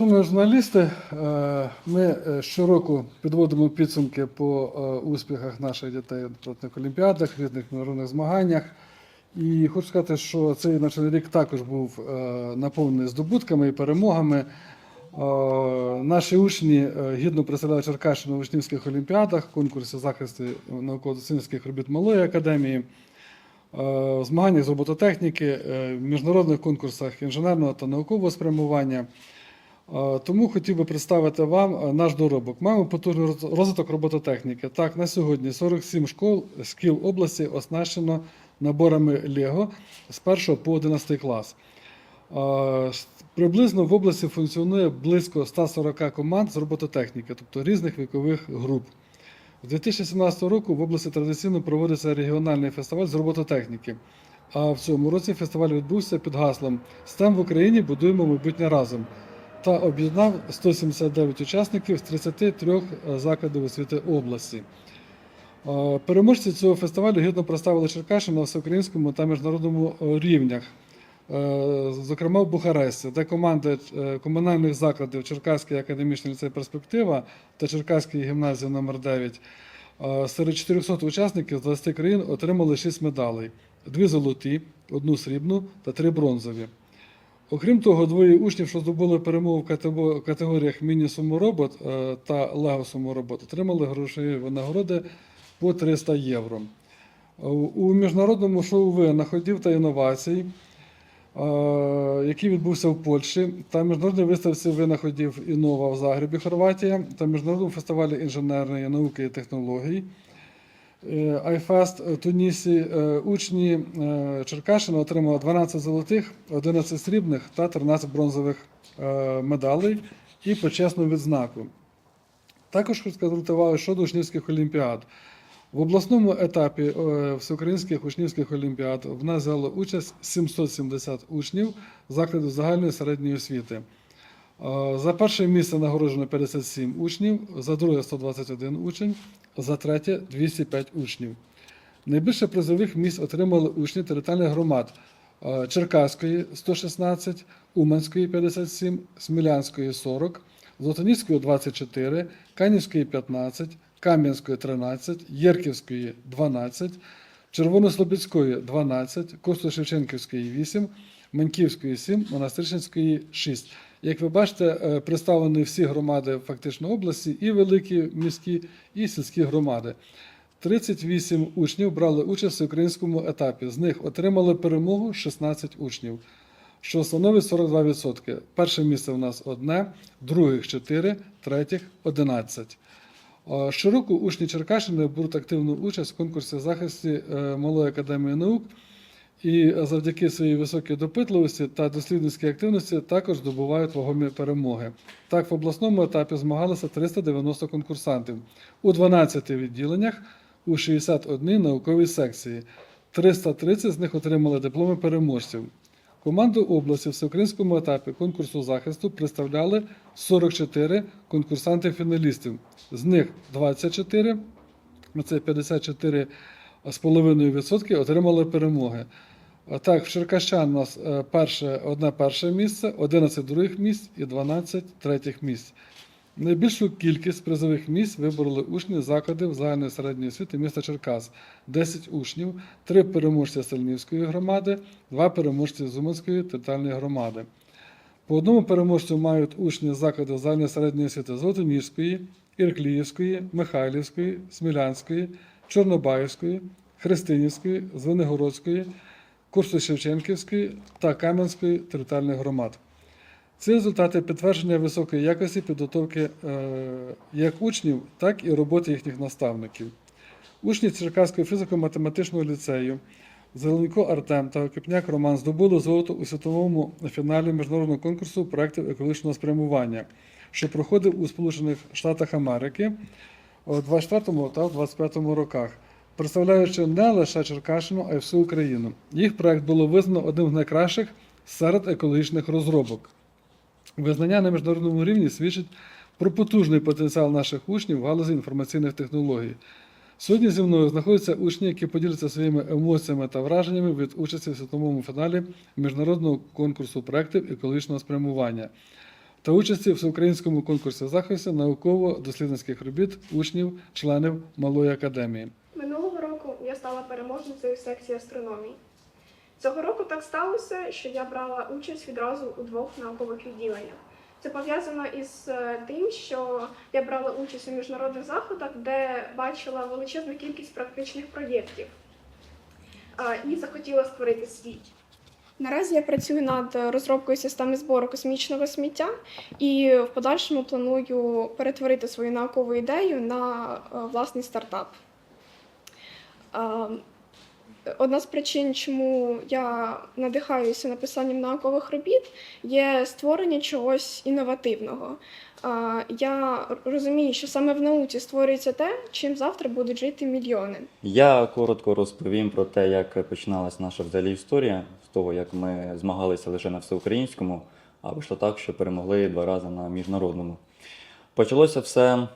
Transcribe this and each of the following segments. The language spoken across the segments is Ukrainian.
Шановні журналісти, е, ми е, щороку підводимо підсумки по е, успіхах наших дітей в спортивних олімпіадах, різних міжнародних змаганнях. І хочу сказати, що цей навчальний рік також був наповнений здобутками і перемогами. Наші учні гідно представляли Черкащину в учнівських олімпіадах, конкурсі захисту науково-доцільницьких робіт Малої академії, в змаганнях з робототехніки, в міжнародних конкурсах інженерного та наукового спрямування. Е, Тому хотів би представити вам е, наш доробок. Маємо потужний розвиток робототехніки. Так, на сьогодні 47 школ з кіл області оснащено наборами Лего з 1 по 11 клас. Е, Приблизно в області функціонує близько 140 команд з робототехніки, тобто різних вікових груп. З 2017 року в області традиційно проводиться регіональний фестиваль з робототехніки. А в цьому році фестиваль відбувся під гаслом STEM в Україні будуємо майбутнє разом та об'єднав 179 учасників з 33 закладів освіти області. Е, Переможці цього фестивалю гідно представили Черкащину на всеукраїнському та міжнародному е, рівнях. Е, Зокрема, в Бухаресті, де команди е, комунальних закладів Черкаський академічний ліцей Перспектива та Черкаської гімназії номер 9 е, серед 400 учасників з 20 країн отримали 6 медалей: дві золоті, одну срібну та три бронзові. Окрім того, двоє учнів, що здобули перемогу в категоріях міні-суморобот е, та лего-суморобот, отримали грошові винагороди по 300 євро. Е, У міжнародному шоу винаходів та інновацій, е, який відбувся в Польщі, та міжнародній виставці винаходів Інова в Загребі, Хорватія, та міжнародному фестивалі інженерної науки і технологій. Е, в Тунісі е, учні е, Черкащини отримали 12 золотих, 11 срібних та 13 бронзових е, медалей і почесну відзнаку. Також увагу щодо учнівських олімпіад. В обласному етапі е, всеукраїнських учнівських олімпіад в нас взяло участь 770 учнів закладів загальної середньої освіти. За перше місце нагороджено 57 учнів, за друге 121 учень, за третє 205 учнів. Найбільше призових місць отримали учні територіальних громад Черкаської 116, Уманської 57, Смілянської 40, Золотоніської 24, Канівської 15, Кам'янської 13, Єрківської 12, Червонослобідської 12, Косто-Шевченківської 8, Маньківської 7, Монастирчинської 6. Як ви бачите, е, представлені всі громади фактично області, і великі міські, і сільські громади. 38 учнів брали участь в українському етапі. З них отримали перемогу 16 учнів, що становить 42%. Перше місце в нас одне, других 4, третіх 11. Е, Щороку учні Черкащини беруть активну участь в конкурсі захисті е, Малої академії наук і завдяки своїй високій допитливості та дослідницькій активності також здобувають вагомі перемоги. Так, в обласному етапі змагалися 390 конкурсантів у 12 відділеннях у 61 науковій секції. 330 з них отримали дипломи переможців. Команду області в всеукраїнському етапі конкурсу захисту представляли 44 конкурсанти-фіналістів. З них 24, ну, це 54,5% отримали перемоги. Так, в Черкащан у нас е, перше, одне перше місце, 11 других місць і 12 третіх місць. Найбільшу кількість призових місць вибороли учні закладів загальної середньої освіти міста Черкас 10 учнів, 3 переможці Сальнівської громади, 2 переможці Зуманської територіальної громади. По одному переможцю мають учні закладів загальної середньої освіти Золотоніжської, Іркліївської, Михайлівської, Смілянської, Чорнобаївської, Христинівської, Звенигородської, Курсо-Шевченківської та Кам'янської територіальних громад. Ці результати підтвердження високої якості підготовки е, як учнів, так і роботи їхніх наставників. Учні Черкаського фізико-математичного ліцею Зеленко Артем та Окипняк Роман здобули золото у світовому фіналі міжнародного конкурсу проєктів екологічного спрямування, що проходив у Сполучених Штатах Америки у 24 та 25 роках, представляючи не лише Черкащину, а й всю Україну. Їх проект було визнано одним з найкращих серед екологічних розробок. Визнання на міжнародному рівні свідчить про потужний потенціал наших учнів в галузі інформаційних технологій. Сьогодні зі мною знаходяться учні, які поділяться своїми емоціями та враженнями від участі в світовому фіналі міжнародного конкурсу проєктів екологічного спрямування. та участі в всеукраїнському конкурсі захисту науково-дослідницьких робіт учнів, членів Малої академії. Я стала переможницею секції астрономії. Цього року так сталося, що я брала участь відразу у двох наукових відділеннях. Це пов'язано із е, тим, що я брала участь у міжнародних заходах, де бачила величезну кількість практичних проєктів і захотіла створити свій. Наразі я працюю над розробкою системи збору космічного сміття і в подальшому планую перетворити свою наукову ідею на е, власний стартап. Одна з причин, чому я надихаюся написанням наукових робіт, є створення чогось інновативного. Я розумію, що саме в науці створюється те, чим завтра будуть жити мільйони. Я коротко розповім про те, як починалась наша взагалі історія з того, як ми змагалися лише на всеукраїнському, а вийшло так, що перемогли два рази на міжнародному. Почалося все.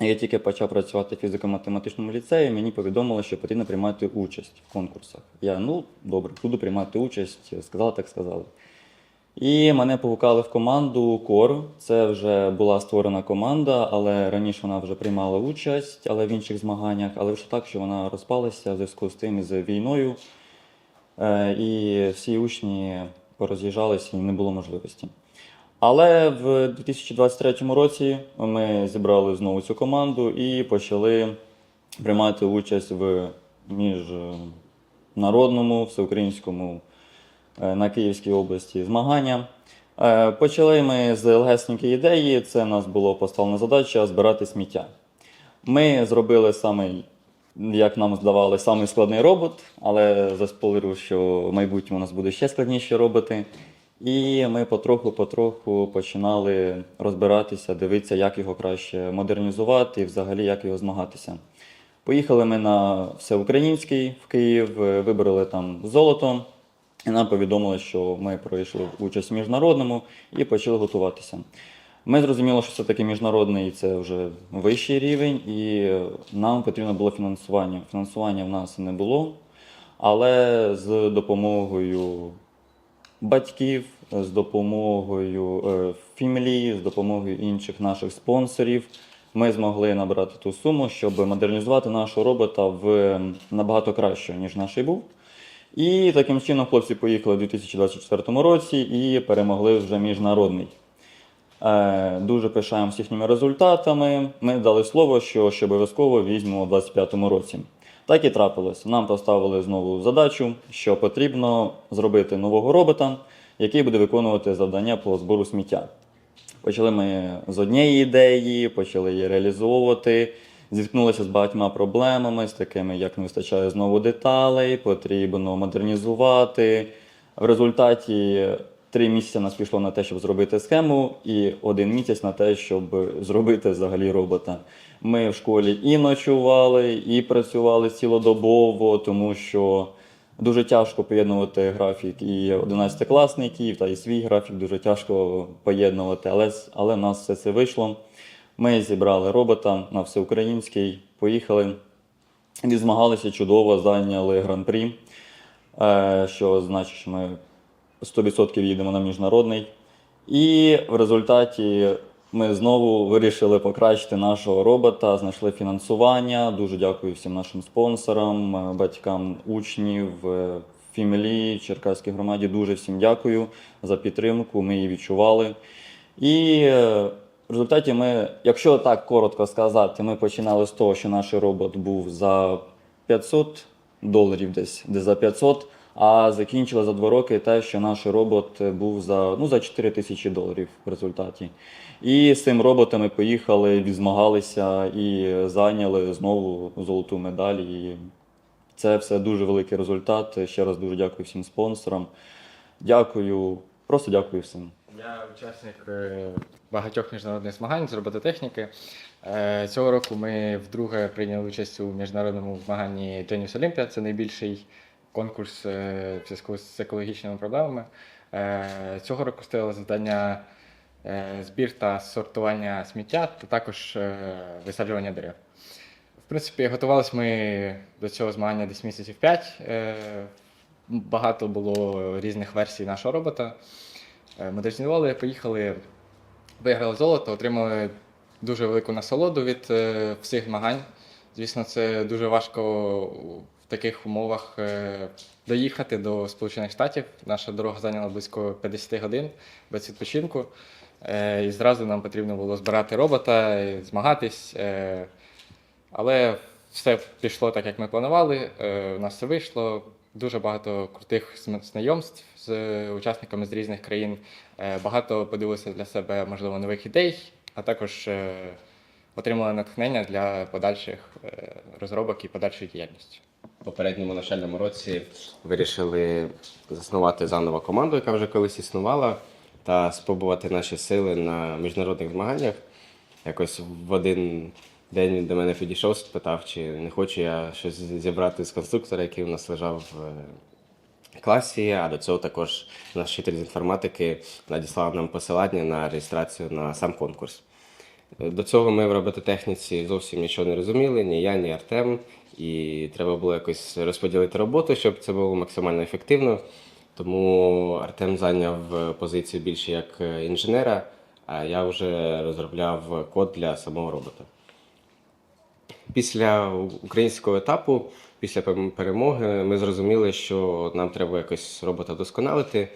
Я тільки почав працювати в фізико-математичному ліцеї, мені повідомили, що потрібно приймати участь в конкурсах. Я, ну, добре, буду приймати участь, сказали, так сказали. І мене погукали в команду Кор. Це вже була створена команда, але раніше вона вже приймала участь, але в інших змаганнях. Але вийшло так, що вона розпалася в зв'язку з тим із війною. Е, І всі учні пороз'їжджалися і не було можливості. Але в 2023 році ми зібрали знову цю команду і почали приймати участь в міжнародному, всеукраїнському е, на Київській області змагання. Е, Почали ми з легесенької ідеї. Це нас було поставлена задача збирати сміття. Ми зробили самий, як нам здавалося, самий складний робот, але заспойлерю, що в майбутньому у нас буде ще складніші роботи. І ми потроху-потроху починали розбиратися, дивитися, як його краще модернізувати і взагалі як його змагатися. Поїхали ми на всеукраїнський в Київ, вибрали там золото, і нам повідомили, що ми пройшли участь в міжнародному і почали готуватися. Ми зрозуміли, що все-таки міжнародний це вже вищий рівень, і нам потрібно було фінансування. Фінансування в нас не було, але з допомогою батьків, з допомогою е, фімлі, з допомогою інших наших спонсорів. Ми змогли набрати ту суму, щоб модернізувати нашого робота в набагато кращого, ніж наш був. І таким чином хлопці поїхали у 2024 році і перемогли вже міжнародний. Е, Дуже пишаємося їхніми результатами. Ми дали слово, що обов'язково візьмемо у 2025 році. Так і трапилось. Нам поставили знову задачу, що потрібно зробити нового робота, який буде виконувати завдання по збору сміття. Почали ми з однієї ідеї, почали її реалізовувати. Зіткнулися з багатьма проблемами, з такими, як не вистачає знову деталей, потрібно модернізувати. В результаті три місяці нас пішло на те, щоб зробити схему, і один місяць на те, щоб зробити взагалі робота. Ми в школі і ночували, і працювали цілодобово, тому що дуже тяжко поєднувати графік і 11-класників, та і свій графік дуже тяжко поєднувати. Але, але в нас все це вийшло. Ми зібрали робота на всеукраїнський, поїхали, відзмагалися чудово, зайняли гран-прі, е, що значить, ми 100% їдемо на міжнародний. І в результаті ми знову вирішили покращити нашого робота, знайшли фінансування. Дуже дякую всім нашим спонсорам, е, батькам учнів, е, фімілі, Черкаській громаді. Дуже всім дякую за підтримку. Ми її відчували. І е, в результаті ми, якщо так коротко сказати, ми починали з того, що наш робот був за 500 доларів десь, де за 500, а закінчили за два роки те, що наш робот був за, ну, за 4 тисячі доларів в результаті. І з цим роботом ми поїхали, відзмагалися і зайняли знову золоту медаль. І це все дуже великий результат. Ще раз дуже дякую всім спонсорам. Дякую, просто дякую всім. Я учасник е, багатьох міжнародних змагань з робототехніки. Е, Цього року ми вдруге прийняли участь у міжнародному змаганні Genius Olympia. Це найбільший конкурс е, в зв'язку з екологічними проблемами. Е, Цього року стояло завдання е, збір та сортування сміття, та також висаджування дерев. В принципі, готувалися ми до цього змагання десь місяців 5. Багато було різних версій нашого робота. Е, Модернізували, поїхали. виграли золото, отримали дуже велику насолоду від всіх змагань. Звісно, це дуже важко таких умовах е, доїхати до Сполучених Штатів. Наша дорога зайняла близько 50 годин без відпочинку. Е, І зразу нам потрібно було збирати робота, змагатись. Е, Але все пішло так, як ми планували. У нас все вийшло. Дуже багато крутих знайомств з учасниками з різних країн. Багато подивилися для себе, можливо, нових ідей, а також отримали натхнення для подальших розробок і подальшої діяльності. Попередньому навчальному році вирішили заснувати заново команду, яка вже колись існувала, та спробувати наші сили на міжнародних змаганнях. Якось в один день він до мене підійшов, спитав, чи не хочу я щось зібрати з конструктора, який у нас лежав в класі. А до цього також наш вчитель з інформатики надіслав нам посилання на реєстрацію на сам конкурс. До цього ми в робототехніці зовсім нічого не розуміли, ні я, ні Артем. І треба було якось розподілити роботу, щоб це було максимально ефективно. Тому Артем зайняв позицію більше як е, інженера, а я вже розробляв код для самого робота. Після українського етапу, після перемоги, ми зрозуміли, що нам треба якось робота вдосконалити.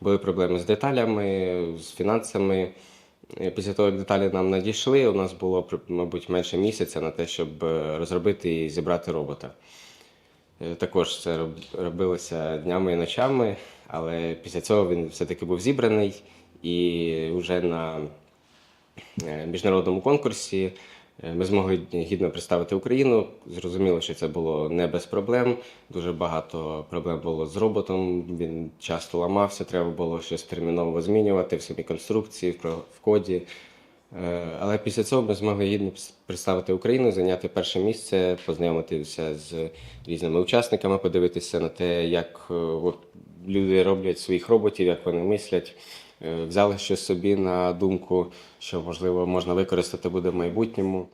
Були проблеми з деталями, з фінансами. Е, Після того, як деталі нам надійшли, у нас було, мабуть, менше місяця на те, щоб е, розробити і зібрати робота. Е, Також це робилося днями і ночами, але після цього він все-таки був зібраний і вже на міжнародному конкурсі ми змогли гідно представити Україну. Зрозуміло, що це було не без проблем. Дуже багато проблем було з роботом. Він часто ламався, треба було щось терміново змінювати в самій конструкції, в коді. Е, Але після цього ми змогли гідно представити Україну, зайняти перше місце, познайомитися з різними учасниками, подивитися на те, як е, люди роблять своїх роботів, як вони мислять. Е, Взяли щось собі на думку, що можливо можна використати буде в майбутньому.